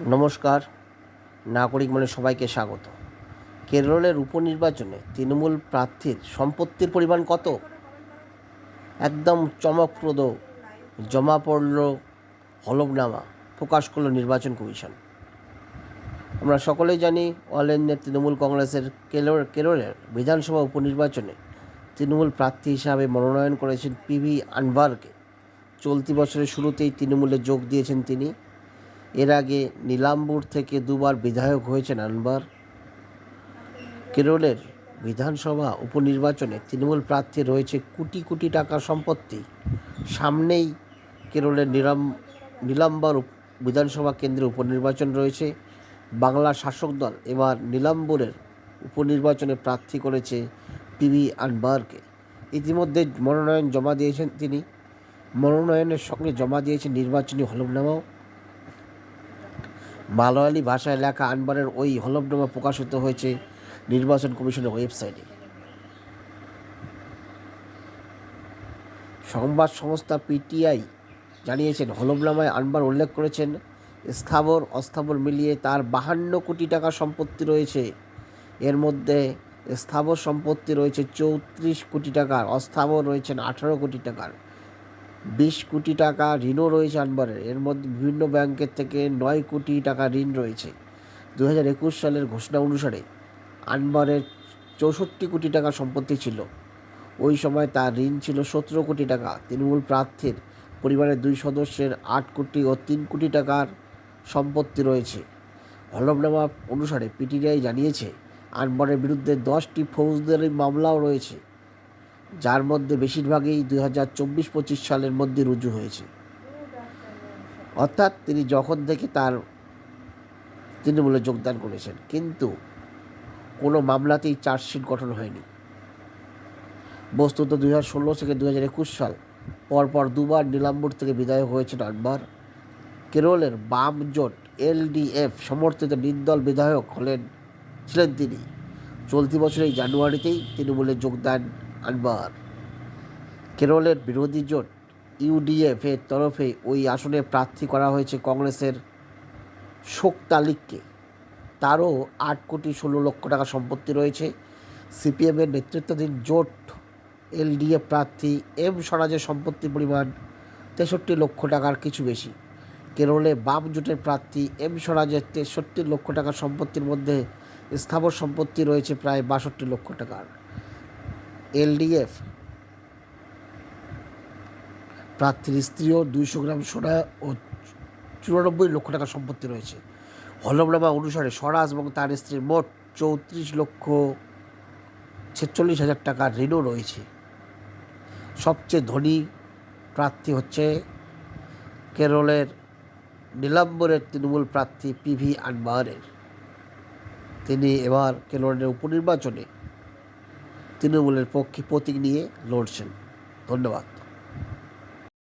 নমস্কার। নাগরিক মনে সবাইকে স্বাগত। কেরলের উপনির্বাচনে তৃণমূল প্রার্থীর সম্পত্তির পরিমাণ কত? একদম চমকপ্রদ জমা পড়ল হলফনামা, প্রকাশ করল নির্বাচন কমিশন। আমরা সকলেই জানি অল ইন্ডিয়া তৃণমূল কংগ্রেসের কেরল, কেরলের বিধানসভা উপনির্বাচনে তৃণমূল প্রার্থী হিসাবে মনোনয়ন করেছেন পিভি আনভারকে চলতি বছরের শুরুতেই তৃণমূলে যোগ দিয়েছেন তিনি। এর আগে নীলাম্বুর থেকে দুবার বিধায়ক হয়েছেন আনবার। কেরলের বিধানসভা উপনির্বাচনে তৃণমূল প্রার্থী রয়েছে কোটি কোটি টাকার সম্পত্তি। সামনেই কেরলের নিলাম, নীলাম্বর বিধানসভা কেন্দ্রে উপনির্বাচন রয়েছে। বাংলা শাসক দল এবার নীলাম্বরের উপনির্বাচনে প্রার্থী করেছে পিভি আনবারকে। ইতিমধ্যে মনোনয়ন জমা দিয়েছেন তিনি। মনোনয়নের সঙ্গে জমা দিয়েছেন নির্বাচনী হলফনামাও। মালয়ালি ভাষায় লেখা আনবারের ওই হলফনামা প্রকাশিত হয়েছে নির্বাচন কমিশনের ওয়েবসাইটে। সংবাদ সংস্থা পিটিআই জানিয়েছেন, হলফনামায় আনবার উল্লেখ করেছেন, স্থাবর, অস্থাবর মিলিয়ে তার বাহান্ন কোটি টাকা সম্পত্তি রয়েছে। এর মধ্যে স্থাবর সম্পত্তি রয়েছে চৌত্রিশ কোটি টাকার, অস্থাবর রয়েছেন আঠারো কোটি টাকার। বিশ কোটি টাকা ঋণও রয়েছে আনবারের। এর মধ্যে বিভিন্ন ব্যাংকের থেকে নয় কোটি টাকা ঋণ রয়েছে। দু হাজার একুশ সালের ঘোষণা অনুসারে আনবারের চৌষট্টি কোটি টাকা সম্পত্তি ছিল। ওই সময় তার ঋণ ছিল সতেরো কোটি টাকা। তৃণমূল প্রার্থীর পরিবারের দুই সদস্যের আট কোটি ও তিন কোটি টাকার সম্পত্তি রয়েছে। হলফনামা অনুসারে পিটিআই জানিয়েছে, আনবারের বিরুদ্ধে দশটি ফৌজদারি মামলাও রয়েছে। যার মধ্যে বেশিরভাগই দুই হাজার চব্বিশ পঁচিশ সালের মধ্যে রুজু হয়েছে। অর্থাৎ তিনি যখন থেকে তার তৃণমূলে যোগদান করেছেন, কিন্তু কোনো মামলাতেই চার্জশিট গঠন হয়নি। বস্তুত দুই হাজার ষোলো থেকে দুই হাজার একুশ সাল পরপর দুবার নীলাম্বুর থেকে বিদায় হয়েছেন আনবার। কেরলের বাম জোট এলডিএফ সমর্থিত নির্দল বিধায়ক হলেন, ছিলেন তিনি। চলতি বছরের জানুয়ারিতেই তৃণমূলে যোগদান আনবার কেরলের বিরোধী জোট ইউডিএফ এর তরফে ওই আসনে প্রার্থী করা হয়েছে কংগ্রেসের শোক তালিককে। তারও আট কোটি ষোলো লক্ষ টাকা সম্পত্তি রয়েছে। সিপিএমের নেতৃত্বাধীন জোট এলডিএফ প্রার্থী এম স্বরাজের সম্পত্তির পরিমাণ তেষট্টি লক্ষ টাকার কিছু বেশি। কেরলে বাম জোটের প্রার্থী এম স্বরাজের তেষট্টি লক্ষ টাকার সম্পত্তির মধ্যে স্থাবর সম্পত্তি রয়েছে প্রায় বাষট্টি লক্ষ টাকার। এলডিএফ। প্রার্থীর স্ত্রীও দুইশো গ্রাম সোনা ও চুরানব্বই লক্ষ টাকা সম্পত্তি রয়েছে। হলফনামা অনুসারে স্বরাজ এবং তার স্ত্রীর মোট চৌত্রিশ লক্ষ ছেচল্লিশ হাজার টাকার ঋণও রয়েছে। সবচেয়ে ধনী প্রার্থী হচ্ছে কেরলের নীলাম্বরের তৃণমূল প্রার্থী পিভি আনবারের। তিনি এবার কেরলের উপনির্বাচনে তৃণমূলের পক্ষে প্রতীক নিয়ে লড়ছেন। ধন্যবাদ।